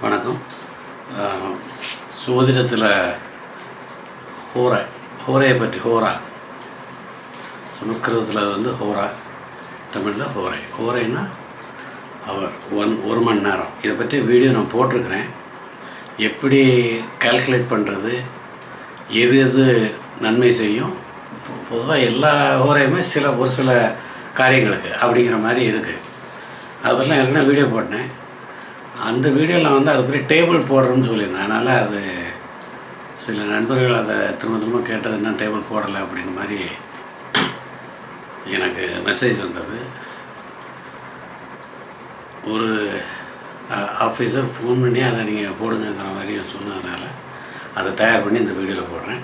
வணக்கம். அஹ், சோதிடத்தில் ஹோரை ஹோரையை பற்றி ஹோரா. சமஸ்கிருதத்தில் வந்து ஹோரா தமிழில் ஹோரை. ஹோரைன்னா அவர் ஒன் ஒரு மணி நேரம். இதை பற்றி வீடியோ நான் போட்டிருக்கிறேன். எப்படி கால்குலேட் பண்ணுறது எது எது நன்மை செய்யும் பொதுவாக எல்லா ஹோரையுமே சில ஒரு சில காரியங்களுக்கு அப்படிங்கிற மாதிரி இருக்குது அது பற்றிலாம் ஏற்கனவே வீடியோ போட்டேன். அந்த வீடியோவில் வந்து அதுக்குரிய பற்றி டேபிள் போடுறோம்னு சொல்லியிருந்தேன். அதனால் அது சில நண்பர்கள் அதை திரும்ப திரும்ப கேட்டது என்ன டேபிள் போடலை அப்படின்ற மாதிரி எனக்கு மெசேஜ் வந்தது. ஒரு ஆஃபீஸர் ஃபோன் பண்ணி அதை நீங்கள் போடுங்கிற மாதிரி சொன்னதுனால அதை தயார் பண்ணி இந்த வீடியோவில் போடுறேன்.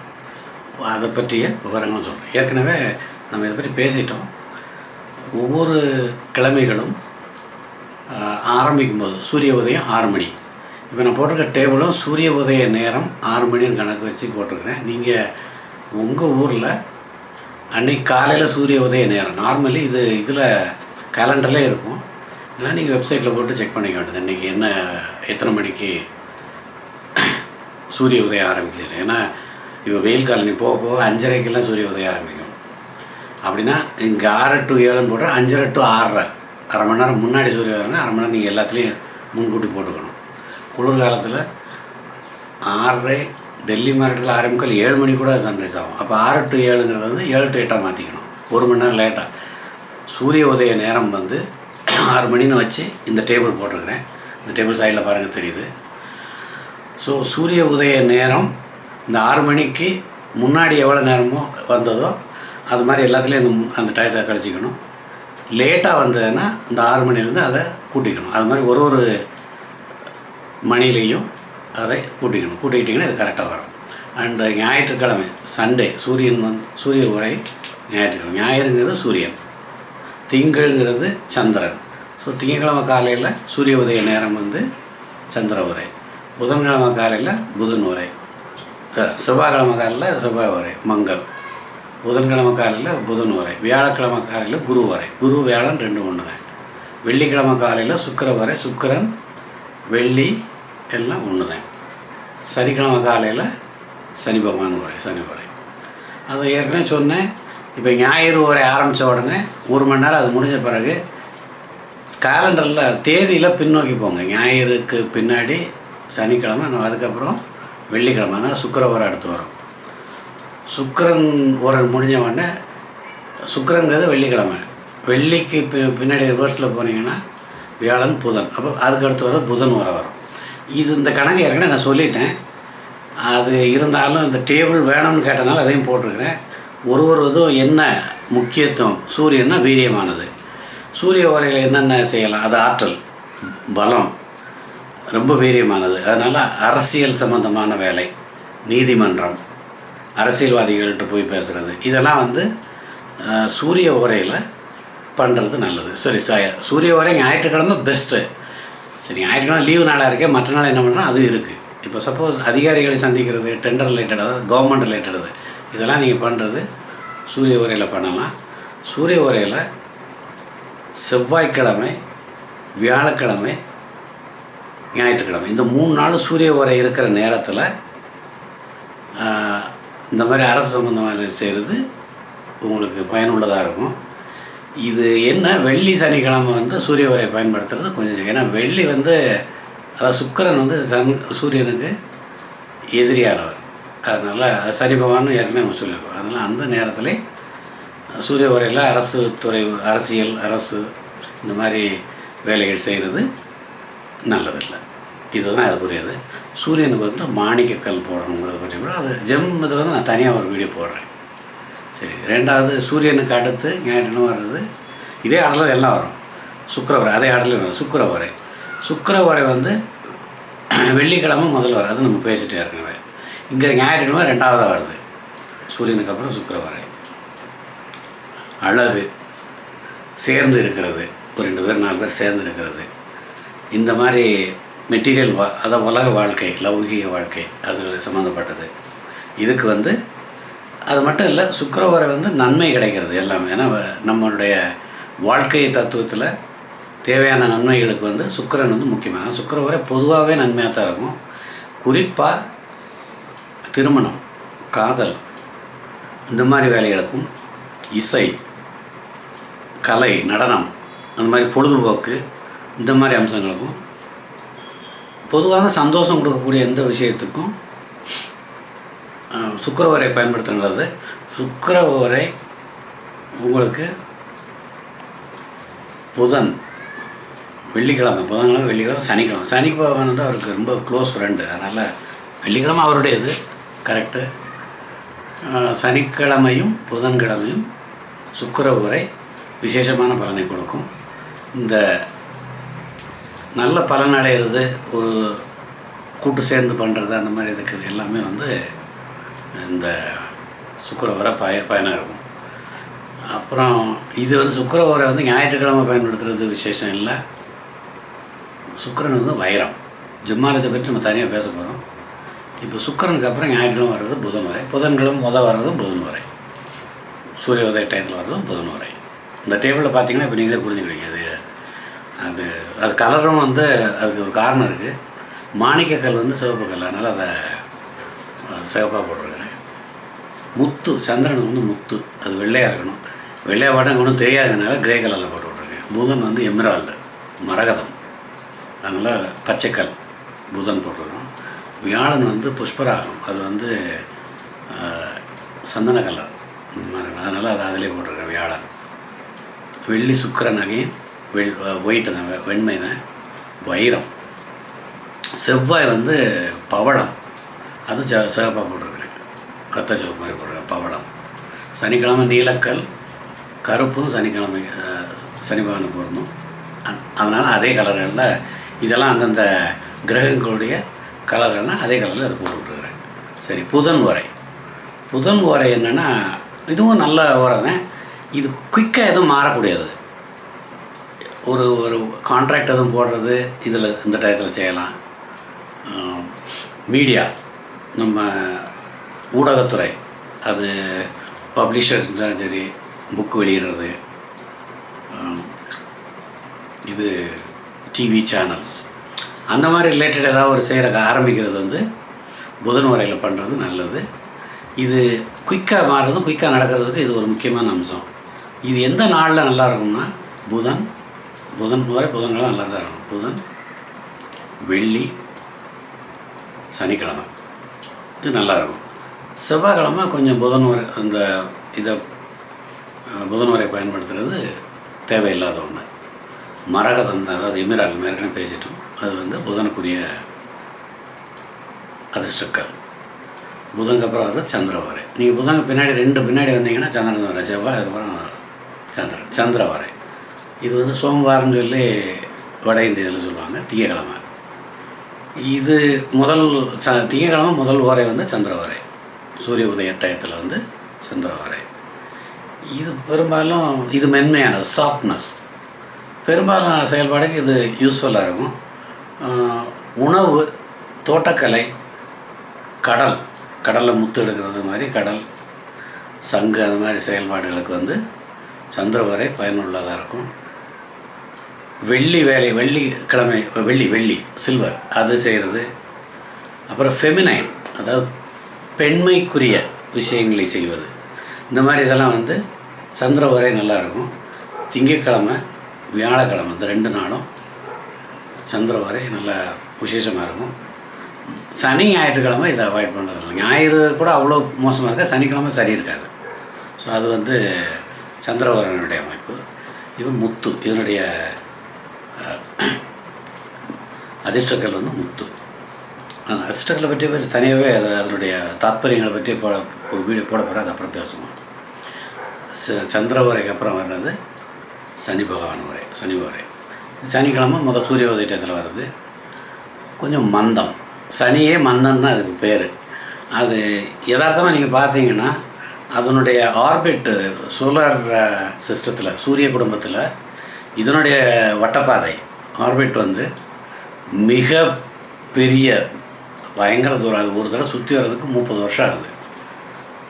அதை பற்றிய விவரங்களும் சொல்கிறேன் ஏற்கனவே நம்ம இதை பற்றி பேசிட்டோம். ஒவ்வொரு கிழமைகளும் ஆரம்பிக்கும் போது சூரிய உதயம் ஆறு மணி. இப்போ நான் போட்டிருக்க டேபிளும் சூரிய உதய நேரம் ஆறு மணின்னு கணக்கு வச்சு போட்டிருக்கிறேன். நீங்கள் உங்கள் ஊரில் அன்னைக்கு காலையில் சூரிய உதய நேரம். நார்மலி இது இதில் கேலண்டரில் இருக்கும். இதெல்லாம் நீங்கள் வெப்சைட்டில் போட்டு செக் பண்ணிக்க வேண்டியது. இன்றைக்கி என்ன எத்தனை மணிக்கு சூரிய உதயம் ஆரம்பிக்கிறது ஏன்னா இப்போ வெயில் காலனி போக போக அஞ்சரைக்கெல்லாம் சூரிய உதயம் ஆரம்பிக்கும். அப்படின்னா இங்கே ஆறு டு ஏழுன்னு போட்டால் அஞ்சரை டு ஆறரை. அரை மணி நேரம் முன்னாடி சூரிய அரை மணி நேரம் நீங்கள் எல்லாத்துலேயும் முன்கூட்டி போட்டுக்கணும். குளிர்காலத்தில் ஆறரை டெல்லி மாவட்டத்தில் ஆரம்பிக்கல் ஏழு மணி கூட சன்ரைஸ் ஆகும். அப்போ ஆறு டு ஏழுங்கிறத வந்து ஏழு டு எட்டாக மாற்றிக்கணும் ஒரு மணி நேரம் லேட்டாக சூரிய உதய நேரம் வந்து ஆறு மணின்னு வச்சு இந்த டேபிள் போட்டிருக்கிறேன். இந்த டேபிள் சைடில் பாருங்கள் தெரியுது. ஸோ சூரிய உதய நேரம் இந்த ஆறு மணிக்கு முன்னாடி எவ்வளோ நேரமோ வந்ததோ அது மாதிரி எல்லாத்துலேயும் அந்த மு- அந்த டயத்தை கழிச்சிக்கணும். லேட்டாக வந்ததுன்னா இந்த ஆறு மணிலேருந்து அதை கூட்டிக்கணும். அது மாதிரி ஒரு ஒரு மணிலையும் அதை கூட்டிக்கணும். கூட்டிக்கிட்டிங்கன்னா இது கரெக்டாக வரும். அண்ட் ஞாயிற்றுக்கிழமை சண்டே சூரியன் வந்து சூரிய உரை ஞாயிற்றுக்கிழமை. ஞாயிறுங்கிறது சூரியன். திங்கள்ங்கிறது சந்திரன். ஸோ திங்கட்கிழமை காலையில் சூரிய உதய நேரம் வந்து சந்திர உரை. புதன்கிழமை காலையில் புதன் உரை. செவ்வாய்க்கிழமை காலையில் செவ்வாய் உரை. மங்கள். புதன்கிழமை காலையில் புதன் வரை வியாழக்கிழமை காலையில் குரு வரை. குரு வியாழன் ரெண்டு ஒன்று தான். வெள்ளிக்கிழமை காலையில் சுக்கர வரை சுக்கிரன் வெள்ளி எல்லாம் ஒன்று தான். சனிக்கிழமை காலையில் சனி பகவான் வரை சனி வரை. அதை ஏற்கனவே சொன்னேன். இப்போ ஞாயிறு வரை ஆரம்பித்த உடனே ஒரு மணி நேரம் அது முடிஞ்ச பிறகு காலண்டரில் தேதியில் பின்னோக்கி போங்க. ஞாயிறுக்கு பின்னாடி சனிக்கிழமை அதுக்கப்புறம் வெள்ளிக்கிழமை தான் அடுத்து வரும். சுக்கரன் ஒரு முடிஞ்ச உடனே வெள்ளிக்கிழமை. வெள்ளிக்கு பி பின்னாடி ரிவர்ஸில் போனீங்கன்னா வியாழன் புதன். அப்போ அதுக்கு அடுத்து வர புதன் வர வரும். இது இந்த கணக்கு ஏற்கனவே நான் சொல்லிட்டேன். அது இருந்தாலும் இந்த டேபிள் வேணும்னு கேட்டனால அதையும் போட்டிருக்கிறேன். ஒரு ஒரு இதுவும் என்ன முக்கியத்துவம்? சூரியன்னா வீரியமானது. சூரிய உரையில் என்னென்ன செய்யலாம்? அது ஆற்றல் பலம் ரொம்ப வீரியமானது. அதனால் அரசியல் சம்பந்தமான வேலை நீதிமன்றம். அரசியல்வாதிகள்கிட்ட போய் பேசுகிறது இதெல்லாம் வந்து சூரிய உரையில் பண்ணுறது நல்லது. சரி சூரிய உரை ஞாயிற்றுக்கிழமை பெஸ்ட்டு சரி ஞாயிற்றுக்கிழமை லீவு நாளாக இருக்கே மற்ற நாள் என்ன பண்ணுறோம் அது இருக்குது இப்போ சப்போஸ் அதிகாரிகளை சந்திக்கிறது டெண்டர் ரிலேட்டடாக கவர்மெண்ட் ரிலேட்டடது இதெல்லாம் நீங்கள் பண்ணுறது சூரிய உரையில் பண்ணலாம். சூரிய உரையில் செவ்வாய்க்கிழமை வியாழக்கிழமை ஞாயிற்றுக்கிழமை. இந்த மூணு நாள் சூரிய உரை இருக்கிற நேரத்தில் இந்த மாதிரி அரசு சம்மந்தமாக செய்கிறது உங்களுக்கு பயனுள்ளதாக இருக்கும். இது என்ன? வெள்ளி சனிக்கிழமை வந்து சூரிய உரையை பயன்படுத்துறது கொஞ்சம் ஏன்னா வெள்ளி வந்து அதாவது சுக்கரன் வந்து சன் சூரியனுக்கு எதிரியானவர். அதனால் சனி பகவான் ஏற்கனவே நம்ம சொல்லியிருக்கோம். அதனால் அந்த நேரத்தில் சூரிய உரையில் அரசு துறை அரசியல் அரசு இந்த மாதிரி வேலைகள் செய்கிறது நல்லதில்லை. இதுதான் அதுக்குரியது. சூரியனுக்கு வந்து மாணிக்கக்கல் போடணுங்கிறத பற்றி கூட அது ஜெம் இது வந்து நான் தனியாக ஒரு வீடியோ போடுறேன். சரி ரெண்டாவது சூரியனுக்கு அடுத்து ஞாயிற்றுக்கிழமை வர்றது இதே ஆடலில் எல்லாம் வரும். சுக்கிரவரை அதே ஆடலில் வரும் சுக்கிரவரை. சுக்கிரவரை வந்து வெள்ளிக்கிழமை முதல்ல வரும் அது நம்ம பேசிட்டே இருக்கவே. இங்கே ஞாயிற்றுக்கிழமை ரெண்டாவதாக வருது. சூரியனுக்கு அப்புறம் சுக்கிரவரை. அழகு. சேர்ந்து இருக்கிறது. ஒரு ரெண்டு பேர் நாலு பேர் சேர்ந்து இருக்கிறது. இந்த மாதிரி மெட்டீரியல் வா அதாவது உலக வாழ்க்கை லௌகிக வாழ்க்கை அது சம்மந்தப்பட்டது இதுக்கு வந்து அது மட்டும் இல்லை சுக்கரவரை வந்து நன்மை கிடைக்கிறது எல்லாமே. ஏன்னா நம்மளுடைய வாழ்க்கை தத்துவத்தில் தேவையான நன்மைகளுக்கு வந்து சுக்கரன் வந்து முக்கியமாக சுக்கரவரை பொதுவாகவே நன்மையாக தான் இருக்கும். குறிப்பாக திருமணம் காதல் இந்த மாதிரி வேலைகளுக்கும் இசை கலை நடனம் அந்த மாதிரி பொழுதுபோக்கு இந்த மாதிரி அம்சங்களுக்கும் பொதுவாக சந்தோஷம் கொடுக்கக்கூடிய எந்த விஷயத்துக்கும் சுக்கரவரை பயன்படுத்துங்கிறது சுக்கரவரை உங்களுக்கு புதன் வெள்ளிக்கிழமை புதன்கிழமை வெள்ளிக்கிழமை சனிக்கிழமை. சனி பகவான் வந்து அவருக்கு ரொம்ப க்ளோஸ் ஃப்ரெண்டு அதனால் வெள்ளிக்கிழமை அவருடையது. கரெக்டு சனிக்கிழமையும் புதன்கிழமையும் சுக்கிர உரை விசேஷமான பலனை கொடுக்கும். இந்த நல்ல பலன் அடைகிறது ஒரு கூட்டு சேர்ந்து பண்ணுறது அந்த மாதிரி இதுக்கு எல்லாமே வந்து இந்த சுக்கரவரை பய பயனாக இருக்கும். அப்புறம் இது வந்து சுக்கரவரை வந்து ஞாயிற்றுக்கிழமை பயன்படுத்துறது விசேஷம் இல்லை. சுக்கரன் வந்து வைரம். ஜிம்மாலத்தை பற்றி நம்ம தனியாக பேச போகிறோம் இப்போ சுக்கிரனுக்கு அப்புறம் ஞாயிற்றுக்கிழமை வர்றது புதன் வரை. புதன்கிழமை முதல் வர்றதும் புதன் வரை. சூரிய உதய டயத்தில் வர்றதும் புதன் வரை. இந்த டேபிளில் பார்த்தீங்கன்னா இப்போ நீங்களே புரிஞ்சுக்கிறீங்க. அது கலரும் வந்து அதுக்கு ஒரு காரணம் இருக்குது மாணிக்கக்கல் வந்து சிவப்பு கல். அதனால் அதை சிவப்பாக போட்டிருக்கிறேன். முத்து சந்திரன் வந்து முத்து. அது வெள்ளையாக இருக்கணும். வெள்ளையாக பாட்டம் ஒன்றும் தெரியாததுனால கிரே கலரில் போட்டு விட்ருக்கேன் புதன் வந்து எம்ரால்டு மரகதம். அதனால் பச்சைக்கல் புதன் போட்டிருக்கோம். வியாழன் வந்து புஷ்பராகம். அது வந்து சந்தன கலர். இந்த மாதிரி அதனால் அதை அதிலே போட்டிருக்கேன் வியாழன். வெள்ளி சுக்கிரன் அகைன் வெள் ஒயிட்டு தான் வெண்மை தான் வைரம். செவ்வாய் வந்து பவளம். அது ச சிவப்பாக போட்டிருக்கிறேன். ரத்த சிவப்பு மாதிரி போட்டிருக்கேன் பவளம். சனிக்கிழமை நீலக்கல் கருப்பும் சனிக்கிழமை சனி பகவானுக்கு பொருந்தும் அதனால் அதே கலர்களில் இதெல்லாம் அந்தந்த கிரகங்களுடைய கலர்கள்னால் அதே கலரில் அதை போட்டு விட்டுருக்குறேன். சரி புதன் உரை புதன் உரை என்னென்னா இதுவும் நல்ல உரை தான் இது குயிக்காக எதுவும் மாறக்கூடியது. ஒரு ஒரு கான்ட்ராக்ட் எதுவும் போடுறது இதில் இந்த டயத்தில் செய்யலாம். மீடியா நம்ம ஊடகத்துறை அது பப்ளிஷர்ஸ் சரி புக் வெளியிடுறது. இது டிவி சேனல்ஸ் அந்த மாதிரி ரிலேட்டட் ஏதாவது ஒரு செய்கிற ஆரம்பிக்கிறது வந்து புதன் வரையில் பண்ணுறது நல்லது. இது குயிக்காக மாறுறதும் குயிக்காக நடக்கிறதுக்கு இது ஒரு முக்கியமான அம்சம். இது எந்த நாளில் நல்லா இருக்கும்னா புதன் புதன் வரை புதன்கிழமை நல்லா தான் இருக்கும் புதன் வெள்ளி சனிக்கிழமை. இது நல்லா இருக்கும். செவ்வாய்க்கிழமை கொஞ்சம் புதன் வரை அந்த இதை புதன் வரை பயன்படுத்துறது தேவையில்லாத ஒன்று மரகதம் தான் அதாவது இமிரால் ஏற்கனவே பேசிட்டோம். அது வந்து புதனுக்குரிய அதிர்ஷ்டக்கள் புதனுக்கு அப்புறம் வர்றது சந்திரவாரை நீங்கள் புதனுக்கு பின்னாடி ரெண்டு பின்னாடி வந்தீங்கன்னா சந்திரன் வரை செவ்வாய் அதுக்கப்புறம் சந்திரன். சந்திரவாரை இது வந்து சோமவாரம்னு சொல்லி வட இந்தியாவில் சொல்லுவாங்க திங்கக்கிழமை. இது முதல் ச திங்கக்கிழமை முதல் ஓரை வந்து சந்திரவாரை சூரிய உதய டயத்தில் வந்து சந்திரவாரை இது பெரும்பாலும் இது மென்மையானது சாஃப்ட்னஸ் பெரும்பாலான செயல்பாடுக்கு இது யூஸ்ஃபுல்லாக இருக்கும். உணவு தோட்டக்கலை கடல். கடலில் முத்து எடுக்கிறது மாதிரி கடல். சங்கு அது மாதிரி செயல்பாடுகளுக்கு வந்து சந்திரவரை பயனுள்ளதாக இருக்கும். வெள்ளி வேலை வெள்ளி கிழமை வெள்ளி வெள்ளி சில்வர் அது செய்கிறது அப்புறம் ஃபெமினைன் அதாவது பெண்மைக்குரிய விஷயங்களை செய்வது. இந்த மாதிரி இதெல்லாம் வந்து சந்திரவரை நல்லா இருக்கும் திங்கக்கிழமை வியாழக்கிழமை இந்த ரெண்டு நாளும் சந்திரவரை நல்லா விசேஷமாக இருக்கும். சனி ஞாயிற்றுக்கிழமை இதை அவாய்ட் பண்ணுறது இல்லை ஞாயிறு கூட அவ்வளோ மோசமாக இருக்க சனிக்கிழமை சரி இருக்காது. ஸோ அது வந்து சந்திரவரனுடைய அமைப்பு. இவன் முத்து இதனுடைய அதிர்ஷ்டக்கல் வந்து முத்து. அந்த அதிர்ஷ்டங்களை பற்றி பற்றி தனியாகவே அது அதனுடைய தாத்பரியங்களை பற்றி போட ஒரு வீடியோ போட போகிற அது அப்புறம் பேசுவோம். ச- சந்திர உரைக்கு அப்புறம் வர்றது சனி பகவான் உரை சனி உரை சனிக்கிழமை முதல் சூரிய உதயத்தில் வர்றது கொஞ்சம் மந்தம். சனியே மந்தம் தான் அதுக்கு பேர். அது யதார்த்தமாக நீங்கள் பார்த்தீங்கன்னா அதனுடைய ஆர்பிட் சோலார் சிஸ்டத்தில் சூரிய குடும்பத்தில் இதனுடைய வட்டப்பாதை ஆர்பிட் வந்து மிக பெரிய பயங்கர தூரம். அது ஒரு தடவை சுற்றி வர்றதுக்கு முப்பது வருஷம் ஆகுது.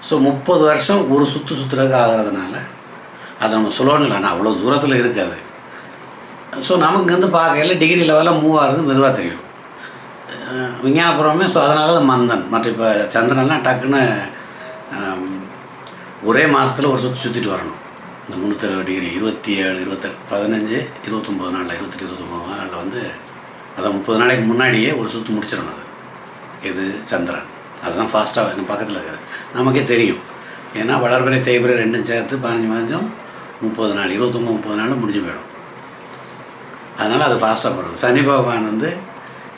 ஸோ முப்பது வருஷம் ஒரு சுற்று சுற்றுறதுக்கு ஆகிறதுனால அதை நம்ம சொல்லணும் இல்லை. ஆனால் அவ்வளோ தூரத்தில் இருக்காது. ஸோ நமக்கு வந்து பார்க்கையில் டிகிரி லெவலில் மூவ் ஆகிறது மெதுவாக தெரியும். விஞ்ஞானபுரமே ஸோ அதனால தான் மந்தன். மற்ற இப்போ சந்திரன்லாம் டக்குன்னு ஒரே மாதத்தில் ஒரு சுற்றி சுற்றிட்டு வரணும். இந்த முந்நூற்றி டிகிரி இருபத்தி ஏழு இருபத்தெட்டு பதினஞ்சு இருபத்தொம்போது நாளில் இருபத்தெட்டு இருபத்தொம்போது நாளில் வந்து அதை முப்பது நாளைக்கு முன்னாடியே ஒரு சுற்று முடிச்சிடணும் அது. இது சந்திரன். அதுதான் ஃபாஸ்ட்டாக எனக்கு பக்கத்தில் இருக்குது நமக்கே தெரியும். ஏன்னா வளர்பிறை தேய்பிறை ரெண்டும் சேர்த்து பதினஞ்சு பதினஞ்சும் முப்பது நாள் இருபத்தொம்பது முப்பது நாள் முடிஞ்சு போயிடும். அதனால் அது ஃபாஸ்ட்டாக போகிறது சனி பகவான் வந்து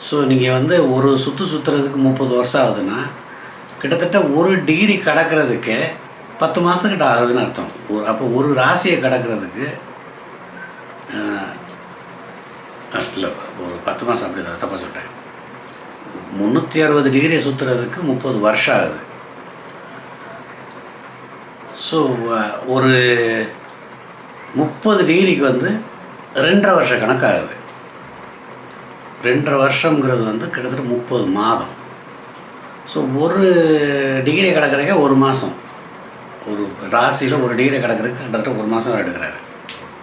ஸோ நீங்கள் வந்து ஒரு சுற்று சுற்றுறதுக்கு முப்பது வருஷம் ஆகுதுன்னா கிட்டத்தட்ட ஒரு டிகிரி கடக்கிறதுக்கு பத்து மாதத்துக்கிட்ட ஆகுதுன்னு அர்த்தம். ஒரு அப்போ ஒரு ராசியை கடக்கிறதுக்கு இல்லை ஒரு பத்து மாதம் அப்படி தான் தப்பாக சொல்லிட்டேன். முந்நூற்றி அறுபது டிகிரி சுற்றுறதுக்கு முப்பது வருஷம் ஆகுது. ஸோ ஒரு முப்பது டிகிரிக்கு வந்து ரெண்டரை வருஷ கணக்காகுது. ரெண்டரை வருஷங்கிறது வந்து கிட்டத்தட்ட முப்பது மாதம். ஸோ ஒரு டிகிரி கிடக்கிறக்கே ஒரு மாதம் ஒரு ராசியில் ஒரு டிகிரி கிடக்கிறதுக்கு கிட்டத்தட்ட ஒரு மாதம் எடுக்கிறாரு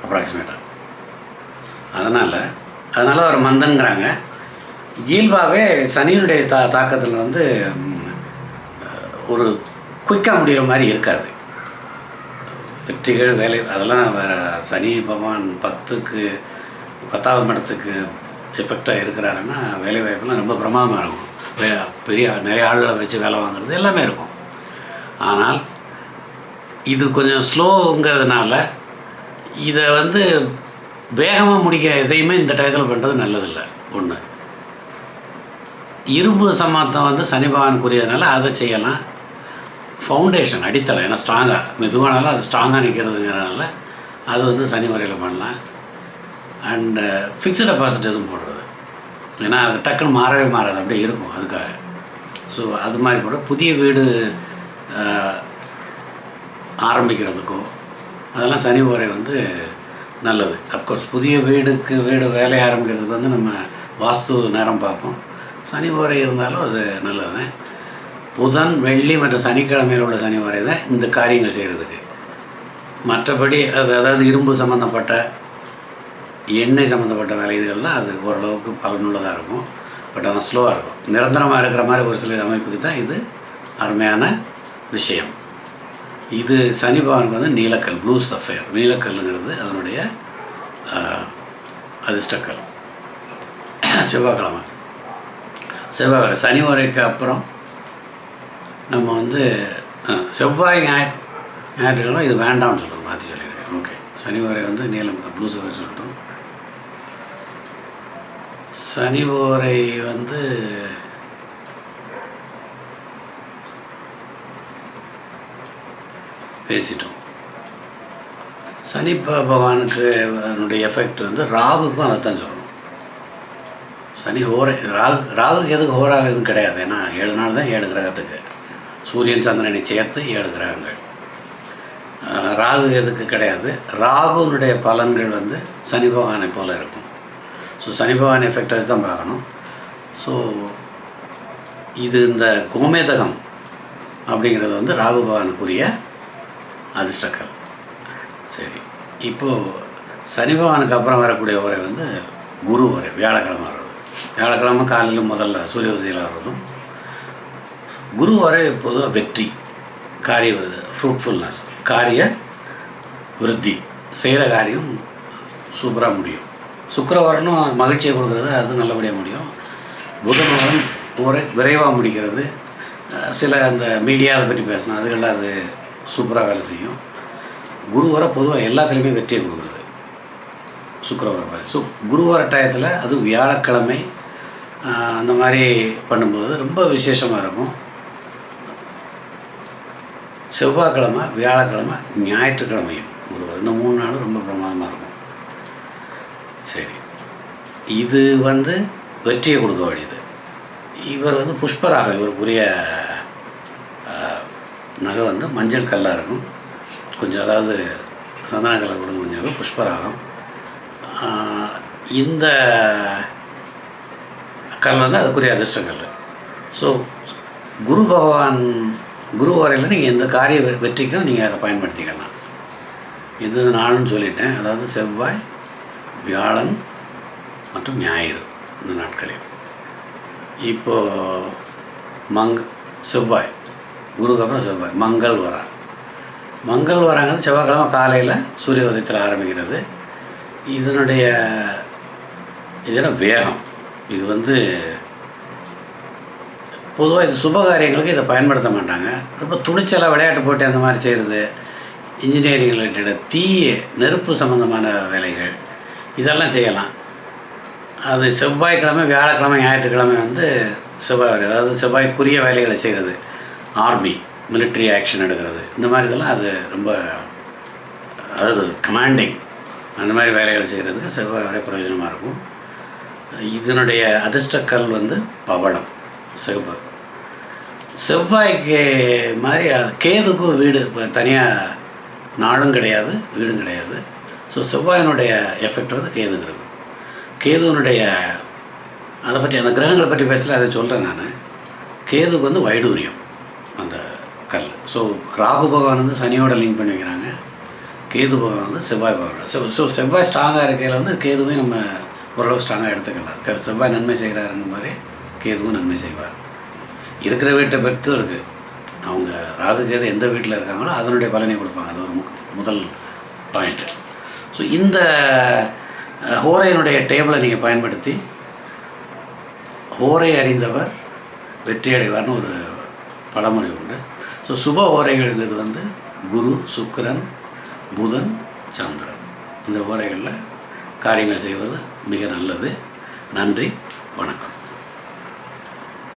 அப்ராக்சிமேட்டாக அதனால் அதனால் அவர் மந்தங்கிறாங்க இயல்பாகவே சனியினுடைய தா தாக்கத்தில் வந்து ஒரு குயிக்காக முடிகிற மாதிரி இருக்காது. வெற்றிகள் வேலை அதெல்லாம் வேறு சனி பகவான் பத்துக்கு பத்தாவது மடத்துக்கு எஃபெக்டாக இருக்கிறாருன்னா வேலை வாய்ப்புலாம் ரொம்ப பிரமாதமாக இருக்கும். வே- பெரிய நிறைய ஆள்களை வச்சு வேலை வாங்குறது எல்லாமே இருக்கும். ஆனால் இது கொஞ்சம் ஸ்லோங்கிறதுனால இதை வந்து வேகமாக முடிக்க எதையுமே இந்த டயத்தில் பண்ணுறது நல்லதில்லை. ஒன்று இரும்பு சமாத்தம் வந்து சனி பகவானுக்குரியதுனால அதை செய்யலாம். ஃபவுண்டேஷன் அடித்தளம் ஏன்னா ஸ்ட்ராங்காக மெதுவானாலும் அது ஸ்ட்ராங்காக நிற்கிறதுங்கிறனால அது வந்து சனி முறையில் பண்ணலாம். அண்டு ஃபிக்ஸ்டு டெபாசிட் எதுவும் போடுறது. ஏன்னா அது டக்குன்னு மாறவே மாறாது அப்படியே இருக்கும் அதுக்காக. ஸோ அது மாதிரி போட புதிய வீடு uh, ஆரம்பிக்கிறதுக்கோ அதெல்லாம் சனி உரை வந்து நல்லது. அஃப்கோர்ஸ் புதிய வீடுக்கு வீடு வேலை ஆரம்பிக்கிறதுக்கு வந்து நம்ம வாஸ்து நேரம் பார்ப்போம். சனி ஓரை இருந்தாலும் அது நல்லது புதன் வெள்ளி மற்றும் சனிக்கிழமையில் உள்ள சனி ஓரை தான் இந்த காரியங்கள் செய்கிறதுக்கு மற்றபடி அது அதாவது இரும்பு சம்மந்தப்பட்ட எண்ணெய் சம்மந்தப்பட்ட வேலை இதுகள்லாம் அது ஓரளவுக்கு பலனுள்ளதாக இருக்கும். பட் ஆனால் ஸ்லோவாக இருக்கும். நிரந்தரமாக இருக்கிற மாதிரி ஒரு சில அமைப்புக்கு தான் இது அருமையான விஷயம். இது சனி பகவானுக்கு வந்து நீலக்கல் ப்ளூ சஃபயர் நீலக்கல்லுங்கிறது அதனுடைய அதிர்ஷ்டக்கல். செவ்வாய்க்கிழமை. செவ்வாய் சனி உரைக்கு அப்புறம் நம்ம வந்து செவ்வாய் ஞாய் ஞாயிற்றுக்கிழமை இது வேண்டாம்னு சொல்லுவோம் மாற்றி சொல்லியிருக்கேன். ஓகே. சனி உரை வந்து நீலம் ப்ளூ சஃபயர் சொல்லிட்டோம். சனி ஓரை வந்து பேசிட்டோம். சனி ப- பகவானுக்கு அதனுடைய எஃபெக்ட் வந்து ராகுக்கும் அதைத்தான் சொல்லணும். சனி ஹோரை ராகு ராகுக்கு எதுக்கு ஹோராக எதுவும் கிடையாது. ஏன்னா ஏழு நாள் தான் ஏழு கிரகத்துக்கு. சூரியன் சந்திரனை சேர்த்து ஏழு கிரகங்கள். ராகு எதுக்கு கிடையாது. ராகுனுடைய பலன்கள் வந்து சனி பகவானை போல் இருக்கும். ஸோ சனி பகவான் எஃபெக்ட் வச்சு தான் பார்க்கணும். ஸோ இது இந்த கோமேதகம் அப்படிங்கிறது வந்து ராகு பகவானுக்குரிய அதிர்ஷ்டக்கல் சரி. இப்போது சனிபகவானுக்கு அப்புறம் வரக்கூடிய உரை வந்து குரு உரை வியாழக்கிழமை வர்றது. வியாழக்கிழமை காலையில் முதல்ல சூரிய உதயம் வர்றதும் குரு வரை பொதுவாக வெற்றி காரிய ஃப்ரூட்ஃபுல்னஸ் காரிய விருத்தி செய்கிற காரியம் சூப்பராக முடியும். சுக்கரவரனும் மகிழ்ச்சியை கொடுக்குறது அது நல்லபடியாக முடியும். புதனவரன் உரை விரைவாக முடிக்கிறது. சில அந்த மீடியா அதை பற்றி பேசணும். அதுகளில் அது சூப்பராக வேலை செய்யும். குருவாரம் பொதுவாக எல்லாத்துலேயுமே வெற்றியை கொடுக்குறது. சுக்கரவாரம் மாதிரி. ஸோ குருவார டயத்தில் அது வியாழக்கிழமை அந்த மாதிரி பண்ணும்போது ரொம்ப விசேஷமாக இருக்கும். செவ்வாய்க்கிழமை வியாழக்கிழமை ஞாயிற்றுக்கிழமையும் குருவார் இந்த மூணு நாளும் ரொம்ப பிரமாதமாக இருக்கும். சரி. இது வந்து வெற்றியை கொடுக்க வேண்டியது. இவர் வந்து புஷ்பராக இவருக்குரிய நகை வந்து மஞ்சள் கல்லாக இருக்கும். கொஞ்சம் அதாவது சந்தன கலர் கொடுங்க கொஞ்சம் புஷ்பராகம். இந்த கல் வந்து அதுக்குரிய அதிர்ஷ்டங்கள். ஸோ குரு பகவான் குரு வரையில் நீங்கள் எந்த காரிய வெற்றிக்கும் நீங்கள் அதை பயன்படுத்திக்கலாம். எந்த நாள்னு சொல்லிட்டேன். அதாவது செவ்வாய் வியாழன் மற்றும் ஞாயிறு இந்த நாட்களில். இப்போது மங் செவ்வாய். குருக்கு அப்புறம் செவ்வாய் மங்கள் வரா மங்கள் வராங்கிறது செவ்வாய்க்கிழமை காலையில் சூரிய உதயத்தில் ஆரம்பிக்கிறது. இதனுடைய இதெல்லாம் வேகம்? இது வந்து பொதுவாக இது சுபகாரியங்களுக்கு இதை பயன்படுத்த மாட்டாங்க. ரொம்ப துணிச்சலாக விளையாட்டு போட்டி அந்த மாதிரி செய்கிறது இன்ஜினியரிங் ரிலேட்டட் தீய நெருப்பு சம்மந்தமான வேலைகள் இதெல்லாம் செய்யலாம். அது செவ்வாய்க்கிழமை வியாழக்கிழமை ஞாயிற்றுக்கிழமை வந்து செவ்வாய் வரை அதாவது செவ்வாய்க்குரிய வேலைகளை செய்கிறது ஆர்மி மிலிட்ரி ஆக்ஷன் எடுக்கிறது. இந்த மாதிரி இதெல்லாம் அது ரொம்ப அதாவது கமாண்டிங் அந்த மாதிரி வேலைகளை செய்கிறதுக்கு செவ்வாய் வரை பிரயோஜனமாக இருக்கும். இதனுடைய அதிர்ஷ்டக்கல் வந்து பவளம் சிவப்பு. செவ்வாய்க்கு மாதிரி அது கேதுக்கும் வீடு இப்போ தனியாக நாடும் கிடையாது வீடும் கிடையாது. ஸோ செவ்வாயினுடைய எஃபெக்ட் வந்து கேதுங்க இருக்கும். கேதுவனுடைய அதை பற்றி அந்த கிரகங்களை பற்றி பேசல அதை சொல்கிறேன் நான். கேதுக்கு வந்து வைடூரியம். அந்த கல். ஸோ ராகு பகவான் வந்து சனியோட லிங்க் பண்ணி வைக்கிறாங்க. கேது பகவான் வந்து செவ்வாய் பகவான் ஸோ ஸோ செவ்வாய் ஸ்ட்ராங்காக இருக்கையில் வந்து கேதுவே நம்ம ஓரளவு ஸ்ட்ராங்காக எடுத்துக்கலாம். செவ்வாய் நன்மை செய்கிறாருங்க மாதிரி கேதுவும் நன்மை செய்வார். இருக்கிற வீட்டை பொறுத்தும் இருக்குது அவங்க ராகு கேது எந்த வீட்டில் இருக்காங்களோ அதனுடைய பலனை கொடுப்பாங்க. அது ஒரு மு- முதல் பாயிண்ட்டு ஸோ இந்த ஹோரையினுடைய டேபிளை நீங்கள் பயன்படுத்தி ஹோரை அறிந்தவர் வெற்றி அடைவார்னு ஒரு பழமொழி உண்டு ஸோ சுப ஓரைகள்ங்கிறது வந்து குரு சுக்கிரன் புதன் சந்திரன். இந்த ஓரைகளில் காரியங்கள் செய்வது மிக நல்லது. நன்றி வணக்கம்.